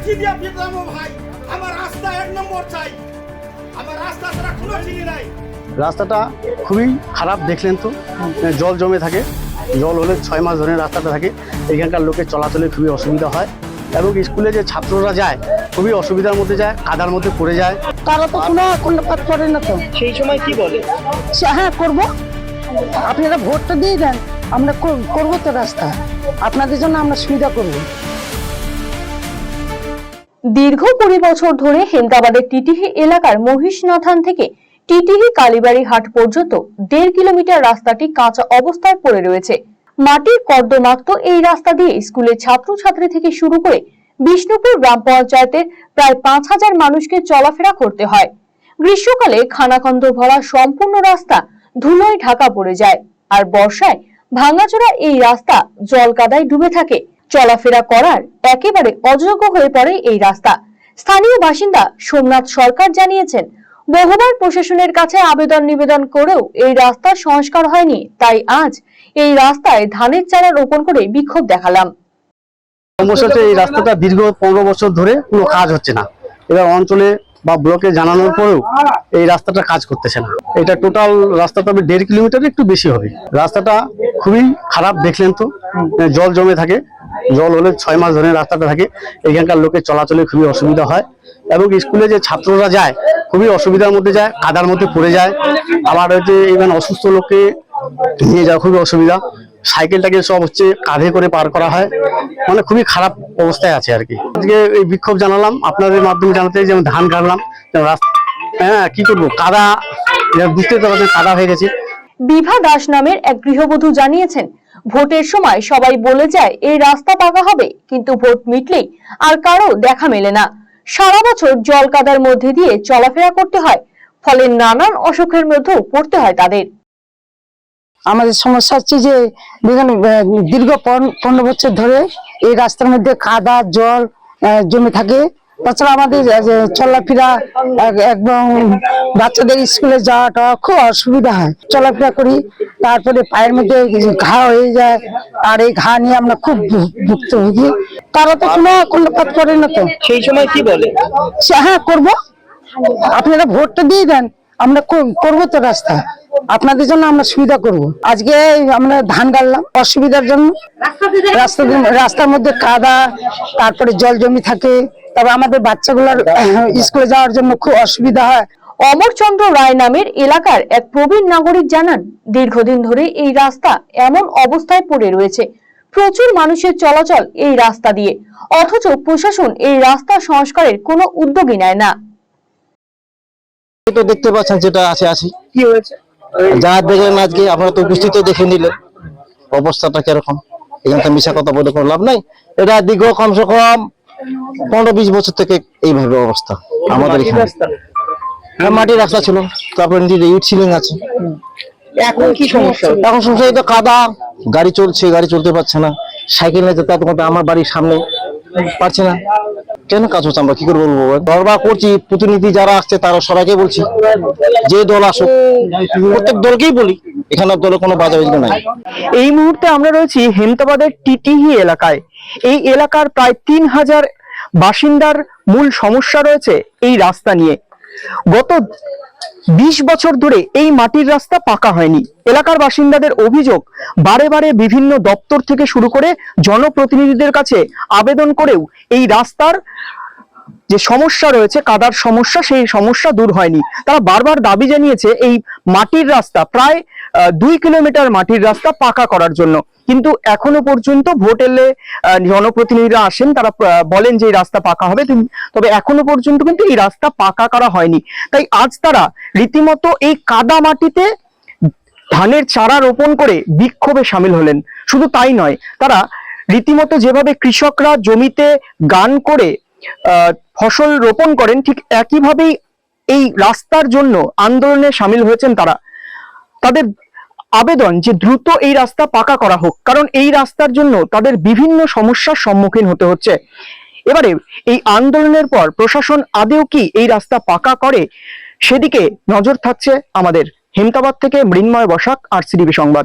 লাঠি দিয়া পিটলাম ভাই আমার রাস্তা এক নম্বর চাই। আমার রাস্তা ছাড়া কোনো চিনি নাই। রাস্তাটা খুবই খারাপ দেখলেন তো? জল জমে থাকে। জল হলে ছয় মাস ধরে রাস্তাটা থাকে। এখানকার লোকের চলাচলে খুবই অসুবিধা হয়। এবং স্কুলে যে ছাত্ররা যায় খুবই অসুবিধার মধ্যে যায় কাদার মধ্যে পড়ে যায়। তারা তো কোনো কর্ণপাত করে না তো। সেই সময় কি বলে? সে হ্যাঁ করব। আপনারা ভোটটা দিয়ে দেন। আমরা কর- করব তো রাস্তা। আপনাদের জন্য আমরা সুবিধা করব। দীর্ঘ কুড়ি বছর ধরে হেমদাবাদের টিটিহি এলাকার মহিষনাথান থেকে টিটিহি কালীবাড়ি হাট পর্যন্ত দেড় কিলোমিটার রাস্তাটি কাঁচা অবস্থায় পড়ে রয়েছে। মাটির কর্দমাক্ত এই রাস্তা দিয়ে স্কুলের ছাত্রছাত্রী থেকে শুরু করে বিষ্ণুপুর গ্রাম পঞ্চায়েতের প্রায় পাঁচ হাজার মানুষকে চলাফেরা করতে হয়। গ্রীষ্মকালে খানাখন্দ ভরা সম্পূর্ণ রাস্তা ধুলোয় ঢাকা পড়ে যায়। আর বর্ষায় ভাঙাচোরা এই রাস্তা জল কাদায় ডুবে থাকে। চলাফেরা করার একেবারে অযোগ্য হয়ে পড়ে এই রাস্তা। স্থানীয় বাসিন্দা সোমনাথ সরকার জানিয়েছেন বহুবার প্রশাসনের কাছে আবেদন নিবেদন করেও এই রাস্তার সংস্কার হয়নি তাই আজ এই রাস্তায় ধানের চারা রোপণ করে বিক্ষোভ দেখালাম। সমস্যা হচ্ছে এই রাস্তাটা দীর্ঘ পনেরো বছর ধরে কোনো কাজ হচ্ছে না। এবার অঞ্চলে বা ব্লকে জানানোর পরেও এই রাস্তাটা কাজ করতেছে না। এটা টোটাল রাস্তা তবে দেড় কিলোমিটার একটু বেশি হবে। রাস্তাটা খুবই খারাপ দেখলেন তো। জল জমে থাকে। জল হলে ছয় মাস ধরে রাস্তাটা থাকে। এখানকার লোকের চলাচলে খুবই অসুবিধা হয় এবং স্কুলে যে ছাত্ররা যায়, খুবই অসুবিধার মধ্যে যায়, কাদার মধ্যে পড়ে যায়। আবার হচ্ছে ইভেন অসুস্থ লোককে নিয়ে যাওয়া খুবই অসুবিধা। সাইকেলটাকে সব হচ্ছে কাঁধে করে পার করা হয়। মানে খুবই খারাপ অবস্থায় আছে আর কি। আজকে এই বিক্ষোভ জানালাম, আপনাদের মাধ্যমে জানাতে যেমন ধান কাটলাম হ্যাঁ কি করব? কাদা বুঝতে পারছেন, কাদা হয়ে গেছে। বিভা দাস নামের এক গৃহবধূ জানিয়েছেন ভোটের সময় সবাই বলে যায়, এই রাস্তা পাকা হবে। কিন্তু ভোট মিটলেই আর কারও দেখা মেলে না। সারা বছর জল কাদার মধ্যে দিয়ে চলাফেরা করতে হয়, ফলে নানান অসুখের মধ্যেও পড়তে হয় তাদের। আমাদের সমস্যা হচ্ছে যে দেখুন দীর্ঘ পন- পনেরো বছর ধরে এই রাস্তার মধ্যে কাদা, জল জমে থাকে। তাছাড়া আমাদের যে চলাফেরা একদম বাচ্চাদের স্কুলে যাওয়াটা খুব অসুবিধা হয়। চলাফেরা করি তারপরে পায়ের মধ্যে ঘা হয়ে যায় আর এই ঘা নিয়ে আমরা খুব ভু- ভুগতে ভুগি তারা তো কোনো কর্ণপাত করে না তো। সেই সময় কি বলে? সে হ্যাঁ করব। আপনারা ভোটটা দিয়ে দেন আমরা করব তো রাস্তা। আপনাদের জন্য আমরা সুবিধা করব। আজকে আমরা ধান গাড়লাম অসুবিধার জন্য। রাস্তা রাস্তার মধ্যে কাদা তারপরে জল জমি থাকে। তারপর আমাদের বাচ্চাগুলোর স্কুলে যাওয়ার জন্য খুব অসুবিধা হয়। অমরচন্দ্র রায় নামের এলাকার এক প্রবীণ নাগরিক জানান দীর্ঘদিন ধরে এই রাস্তা এমন অবস্থায় পড়ে রয়েছে। প্রচুর মানুষের চলাচল এই রাস্তা দিয়ে। অথচ প্রশাসন এই রাস্তা সংস্কারের কোনো উদ্যোগই নেয় না। তো দেখতে পাচ্ছেন যেটা আছে আছে। কি হয়েছে? যা দেখলেন আজকে আপনারা তো বৃষ্টিতে দেখে নিলেন। অবস্থাটা কীরকম? এখানটা মিশা কথা বলে কোনো লাভ নাই। এটা দীর্ঘ কমসে কম পনেরো বিশ বছর থেকে এইভাবে অবস্থা আমাদের এখানে। রাস্তা। হ্যাঁ, মাটির রাস্তা ছিল। তারপরে নিজের ইট সিলিং আছে। এখন কি সমস্যা? এখন সমস্যা এই তো কাদা। গাড়ি চলছে গাড়ি চলতে পারছে না। সাইকেল নিয়ে যাতায়াত করতে আমার বাড়ির সামনে পারছে না। কেন কাজ হচ্ছে? আমরা কি করে বলব বল? দরবার করছি, প্রতিনিধি যারা আসছে, তারা সবাইকে বলছি, যে দল আসুক, প্রত্যেক দলকেই বলি, এখানে দলে কোনো বাধা বিঘ্ন নাই। এই মুহূর্তে আমরা রয়েছি হেমতাবাদের টিটিহি এলাকায়। এই এলাকার প্রায় তিন হাজার বাসিন্দার মূল সমস্যা রয়েছে এই রাস্তা নিয়ে। গত বিশ বছর ধরে এই মাটির রাস্তা পাকা হয়নি। এলাকার বাসিন্দাদের অভিযোগ, বারে বারে বিভিন্ন দপ্তর থেকে শুরু করে জনপ্রতিনিধিদের কাছে আবেদন করেও এই রাস্তার যে সমস্যা রয়েছে, কাদার সমস্যা, সেই সমস্যা দূর হয়নি। তারা বারবার দাবি জানিয়েছে, এই মাটির রাস্তা প্রায় দুই কিলোমিটার মাটির রাস্তা পাকা করার জন্য। কিন্তু এখনও পর্যন্ত ভোট এলে জনপ্রতিনিধিরা আসেন, তারা বলেন যে এই রাস্তা পাকা হবে তবে এখনও পর্যন্ত কিন্তু এই রাস্তা পাকা করা হয়নি। তাই আজ তারা রীতিমতো এই কাদা মাটিতে ধানের চারা রোপণ করে বিক্ষোভে সামিল হলেন। শুধু তাই নয়, তারা রীতিমতো যেভাবে কৃষকরা জমিতে গান করে ফসল রোপণ করেন, ঠিক একইভাবেই এই রাস্তার জন্য আন্দোলনে সামিল হয়েছেন তারা। তাদের আবেদন যে দ্রুত এই রাস্তা পাকা করা হোক, কারণ এই রাস্তার জন্য তাদের বিভিন্ন সমস্যার সম্মুখীন হতে হচ্ছে। এবারে এই আন্দোলনের পর প্রশাসন আদেও কি এই রাস্তা পাকা করে? সেদিকে নজর থাকছে আমাদের হেমতাবাদ থেকে মৃন্ময় বসাক, আর সিডিবি সংবাদ।